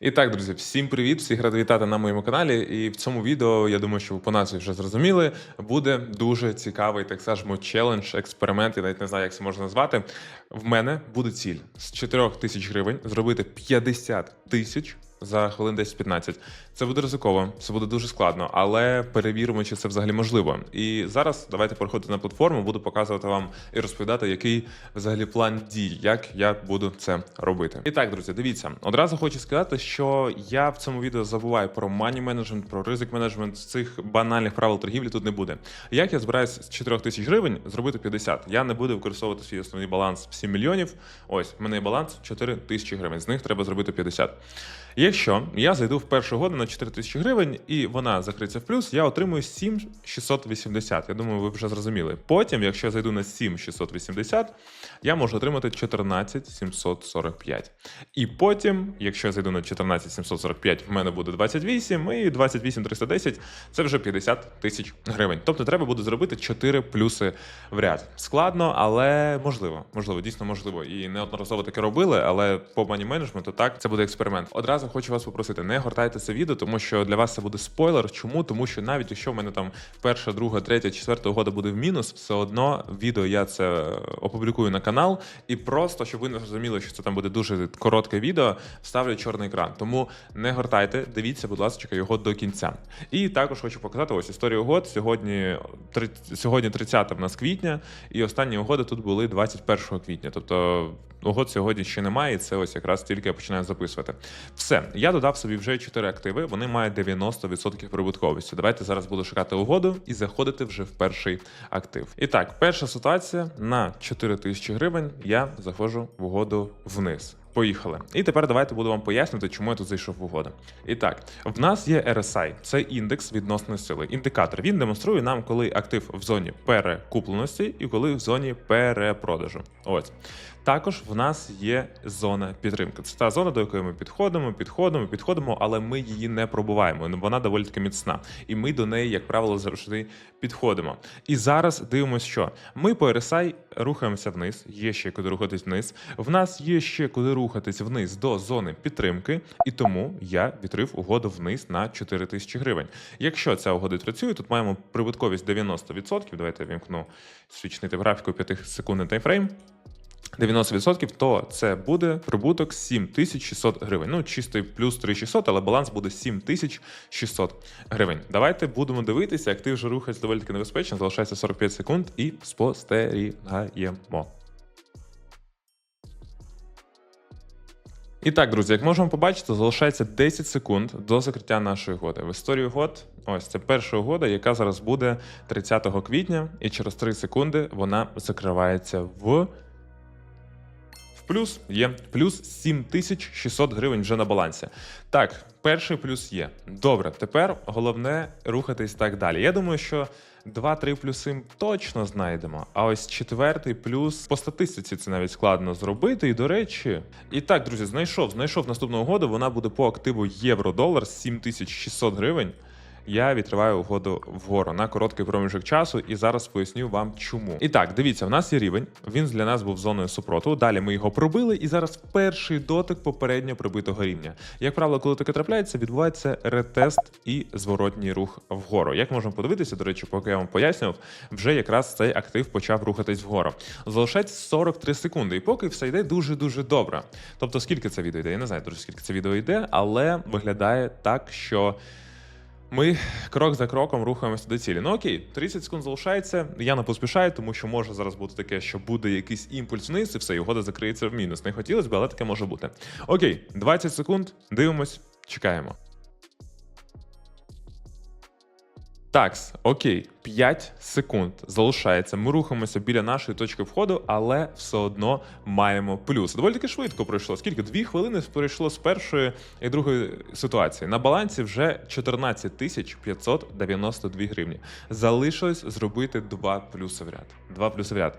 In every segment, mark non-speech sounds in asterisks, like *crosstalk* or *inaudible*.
І так, друзі, всім привіт! Всіх радий вітати на моєму каналі. І в цьому відео, я думаю, що ви по назві вже зрозуміли, буде дуже цікавий, так скажемо, челендж, експеримент, я навіть не знаю, як це можна назвати. В мене буде ціль з 4 тисяч гривень зробити 50 тисяч за хвилин 10-15. Це буде ризиково, це буде дуже складно, але перевіримо, чи це взагалі можливо. І зараз давайте переходити на платформу, буду показувати вам і розповідати, який взагалі план дій, як я буду це робити. І так, друзі, дивіться, одразу хочу сказати, що я в цьому відео забуваю про мані менеджмент, про ризик менеджмент. З цих банальних правил торгівлі тут не буде. Як я збираюсь з 4 тисяч гривень зробити 50? Я не буду використовувати свій основний баланс 7 мільйонів. Ось в мене є баланс 4 тисячі гривень. З них треба зробити 50. Якщо я зайду в першу году на 4 тисячі гривень і вона закриється в плюс, я отримую 7680. Я думаю, ви вже зрозуміли. Потім, якщо я зайду на 7680, я можу отримати 14745. І потім, якщо я зайду на 14745, в мене буде 28, і 28310 це вже 50 тисяч гривень. Тобто треба буде зробити 4 плюси в ряд. Складно, але можливо. Можливо, дійсно можливо. І неодноразово таке робили, але по мані менеджменту так це буде експеримент. Одразу хочу вас попросити, не гортайте це відео, тому що для вас це буде спойлер. Чому? Тому що навіть якщо в мене там перша, друга, третя, четверта угода буде в мінус, все одно відео я це опублікую на канал, і просто щоб ви не зрозуміли, що це там буде дуже коротке відео, ставлю чорний екран. Тому не гортайте, дивіться, будь ласка, його до кінця. І також хочу показати ось історію угод. Сьогодні три- сьогодні 30 в нас квітня, і останні угоди тут були 21 квітня. Тобто угод сьогодні ще немає, і це ось якраз тільки я починаю записувати. Все, я додав собі вже 4 активи. Вони мають 90% прибутковості. Давайте зараз буду шукати угоду і заходити вже в перший актив. І так, перша ситуація на 4 тисячі гривень. Я заходжу в угоду вниз. Поїхали. І тепер давайте буду вам пояснювати, чому я тут зайшов в угоду. І так, в нас є RSI, це індекс відносної сили. Індикатор. Він демонструє нам, коли актив в зоні перекупленості і коли в зоні перепродажу. Ось. Також в нас є зона підтримки. Це та зона, до якої ми підходимо, підходимо, підходимо, але ми її не пробуваємо. Вона доволі таки міцна. І ми до неї, як правило, завжди підходимо. І зараз дивимося, що ми по RSI рухаємося вниз, є ще куди рухатись вниз. В нас є ще куди рухатись вниз до зони підтримки, і тому я відкрив угоду вниз на 4 тисячі гривень. Якщо ця угода працює, тут маємо прибутковість 90%. Давайте я вімкну свічнити графіку 5 секундний таймфрейм. 90%, то це буде прибуток 7600 гривень. Ну, чистий плюс 3600, але баланс буде 7600 гривень. Давайте будемо дивитися, актив вже рухається доволі таки небезпечно, залишається 45 секунд і спостерігаємо. І так, друзі, як можемо побачити, залишається 10 секунд до закриття нашої угоди. В історії угод, ось це перша угода, яка зараз буде 30 квітня, і через 3 секунди вона закривається в плюс є плюс 7600 гривень вже на балансі. Так, перший плюс є. Добре, тепер головне рухатись так далі. Я думаю, що 2-3 плюси точно знайдемо. А ось четвертий плюс по статистиці це навіть складно зробити. І до речі, і так, друзі, знайшов, знайшов наступну угоду. Вона буде по активу євро-долар 7600 гривень. Я відкриваю угоду вгору на короткий проміжок часу, і зараз поясню вам чому. І так, дивіться, в нас є рівень. Він для нас був зоною супротиву. Далі ми його пробили, і зараз перший дотик попередньо прибитого рівня. Як правило, коли таке трапляється, відбувається ретест і зворотній рух вгору. Як можемо подивитися, до речі, поки я вам пояснював, вже якраз цей актив почав рухатись вгору. Залишається 43 секунди, і поки все йде дуже дуже добре. Тобто, скільки це відео йде? Я не знаю, дуже скільки це відео йде, але виглядає так, що. Ми крок за кроком рухаємося до цілі. Ну окей, 30 секунд залишається. Я не поспішаю, тому що може зараз бути таке, що буде якийсь імпульс вниз, і все, і угода закриється в мінус. Не хотілося б, але таке може бути. Окей, 20 секунд, дивимось, чекаємо. Такс, окей, 5 секунд залишається. Ми рухаємося біля нашої точки входу, але все одно маємо плюс. Доволі таки швидко пройшло. Скільки? Дві хвилини пройшло з першої і другої ситуації. На балансі вже 14 тисяч 592 гривні. Залишилось зробити два плюси в ряд. Два плюси в ряд.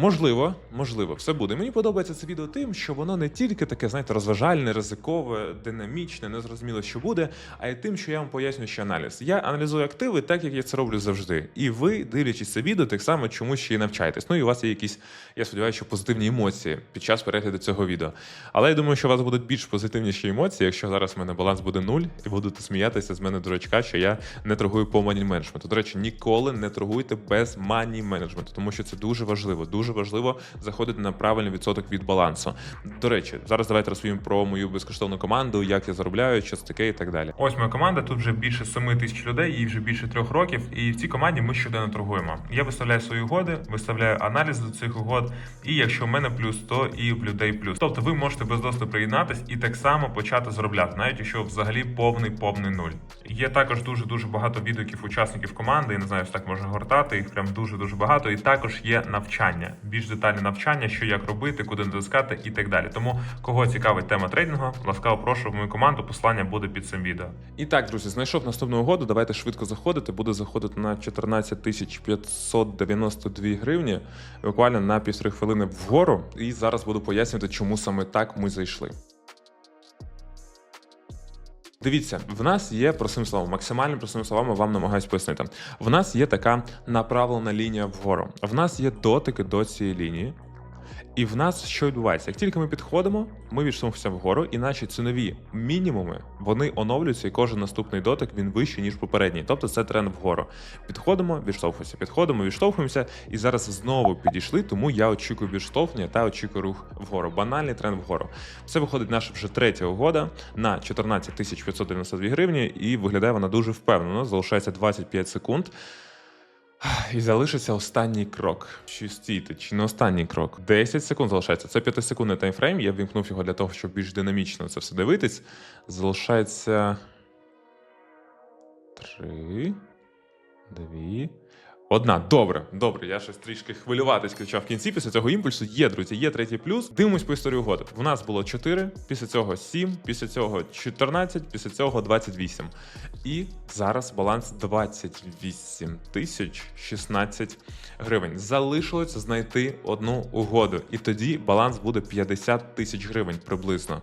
Можливо, можливо, все буде. Мені подобається це відео тим, що воно не тільки таке, знаєте, розважальне, ризикове, динамічне, незрозуміло, що буде, а й тим, що я вам поясню, що аналіз. Я аналізую активи так, як я це роблю завжди. І ви, дивлячись це відео, так само чомусь ще й навчаєтесь. Ну і у вас є якісь, я сподіваюся, що позитивні емоції під час перегляду цього відео. Але я думаю, що у вас будуть більш позитивніші емоції, якщо зараз в мене баланс буде нуль, і будете сміятися з мене дурачка, що я не торгую по мані менеджменту. До речі, ніколи не торгуйте без мані менеджменту, тому що це дуже важливо. Дуже важливо заходити на правильний відсоток від балансу. До речі, зараз давайте розповім про мою безкоштовну команду, як я заробляю, що це таке і так далі. Ось моя команда. Тут вже більше 7 тисяч людей, їй вже більше трьох років. І в цій команді ми щоденно торгуємо. Я виставляю свої угоди, виставляю аналіз до цих угод. І якщо в мене плюс, то і в людей плюс. Тобто ви можете без доступу приєднатись і так само почати заробляти, навіть якщо взагалі повний повний нуль. Є також дуже дуже багато відгуків учасників команди. Я не знаю, ось так можна гортати. Їх прям дуже дуже багато. І також є навчання, більш детальне навчання, що як робити, куди натискати і так далі. Тому кого цікавить тема трейдингу, ласкаво прошу в мою команду. Посилання буде під цим відео. І так, друзі, знайшов наступну угоду. Давайте швидко заходити. Буду заходити на 14 тисяч 592 гривні, буквально на півтори хвилини вгору. І зараз буду пояснювати, чому саме так ми зайшли. Дивіться, в нас є простим словом, максимально простими словами вам намагаюсь пояснити. В нас є така направлена лінія вгору. В нас є дотики до цієї лінії. І в нас що відбувається? Як тільки ми підходимо, ми відштовхуємося вгору, і наші цінові мінімуми вони оновлюються, і кожен наступний дотик він вищий, ніж попередній. Тобто це тренд вгору. Підходимо, відштовхуємося, підходимо, відштовхуємося, і зараз знову підійшли, тому я очікую відштовхнення та очікую рух вгору. Банальний тренд вгору. Це виходить наша вже третя угода на 14 тисяч 592 гривні, і виглядає вона дуже впевнено. Залишається 25 секунд. *sighs* І залишиться останній крок. Чи стійте, чи не останній крок? 10 секунд залишається. Це 5-секундний таймфрейм. Я вімкнув його для того, щоб більш динамічно це все дивитись. Залишається. 3, 2, Одна. Добре, добре. Я щось трішки хвилюватись почав в кінці. Після цього імпульсу є, друзі, є третій плюс. Дивимось по історії угоди. В нас було 4, після цього 7, після цього 14, після цього 28. І зараз баланс 28 тисяч 16 гривень. Залишилося знайти одну угоду. І тоді баланс буде 50 тисяч гривень приблизно.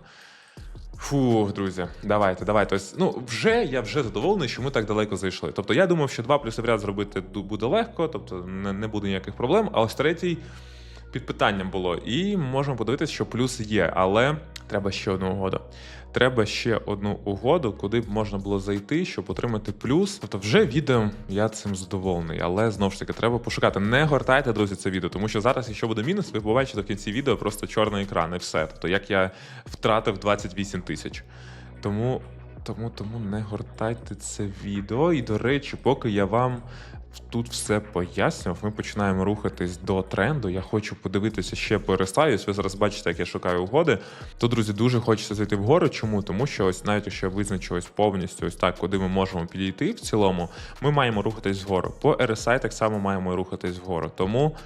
Фух, друзі, давайте, давайте. Ось, ну, вже я вже задоволений, що ми так далеко зайшли. Тобто я думав, що два плюси в ряд зробити буде легко, тобто не, не буде ніяких проблем. А ось третій під питанням було. І можемо подивитися, що плюс є, але треба ще одну угоду. Треба ще одну угоду, куди б можна було зайти, щоб отримати плюс. Тобто, вже відео я цим задоволений, але знову ж таки треба пошукати. Не гортайте, друзі, це відео, тому що зараз, якщо буде мінус, ви побачите в кінці відео просто чорний екран і все. Тобто, як я втратив 28 тисяч. Тому. Тому тому не гортайте це відео. І до речі, поки я вам тут все пояснював, ми починаємо рухатись до тренду. Я хочу подивитися ще по RSI. Ви зараз бачите, як я шукаю угоди. То, друзі, дуже хочеться зайти вгору. Чому? Тому що ось навіть якщо я визначу ось повністю ось так, куди ми можемо підійти в цілому, ми маємо рухатись вгору. По RSI так само маємо рухатись вгору. Тому.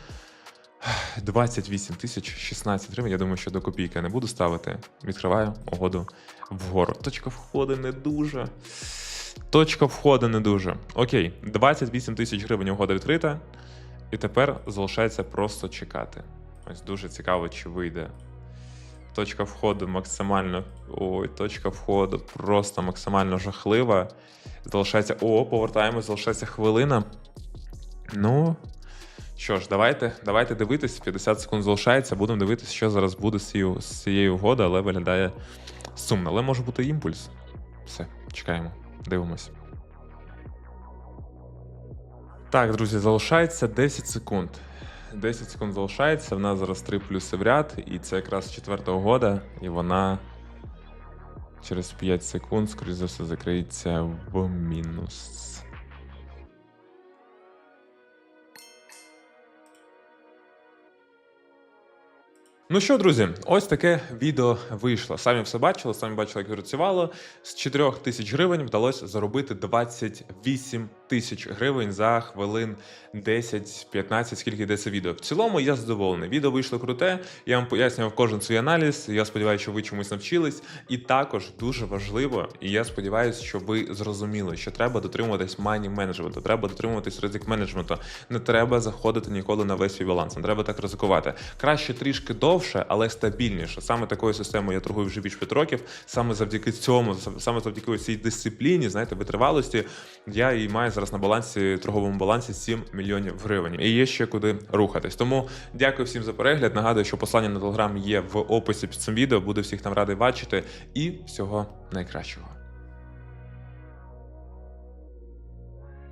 28 тисяч 16 гривень. Я думаю, що до копійки не буду ставити. Відкриваю угоду вгору. Точка входу не дуже. Точка входу не дуже. Окей, 28 тисяч гривень угода відкрита. І тепер залишається просто чекати. Ось дуже цікаво, чи вийде. Точка входу максимально. Ой, точка входу просто максимально жахлива. Залишається. О, повертаємось, залишається хвилина. Ну. Що ж, давайте, давайте дивитись. 50 секунд залишається. Будемо дивитися, що зараз буде з цією, з цією угодою, але виглядає сумно. Але може бути імпульс. Все, чекаємо, дивимось. Так, друзі, залишається 10 секунд. 10 секунд залишається. В нас зараз 3 плюси в ряд, і це якраз четверта угода, і вона через 5 секунд, скоріш за все, закриється в мінус. Ну що, друзі, ось таке відео вийшло. Самі все бачили, самі бачили, як працювало. З 4 тисяч гривень вдалося заробити 28 тисяч гривень за хвилин 10-15, скільки йде це відео. В цілому я задоволений. Відео вийшло круте. Я вам пояснював кожен свій аналіз. Я сподіваюся, що ви чомусь навчились. І також дуже важливо, і я сподіваюся, що ви зрозуміли, що треба дотримуватись мані менеджменту, треба дотримуватись ризик менеджменту. Не треба заходити ніколи на весь свій баланс. Не треба так ризикувати. Краще трішки довше, але стабільніше. Саме такою системою я торгую вже більш 5 років. Саме завдяки цьому, саме завдяки цій дисципліні, знаєте, витривалості, я і маю зараз на балансі, торговому балансі 7 мільйонів гривень. І є ще куди рухатись. Тому дякую всім за перегляд. Нагадую, що послання на телеграм є в описі під цим відео. Буду всіх там радий бачити. І всього найкращого.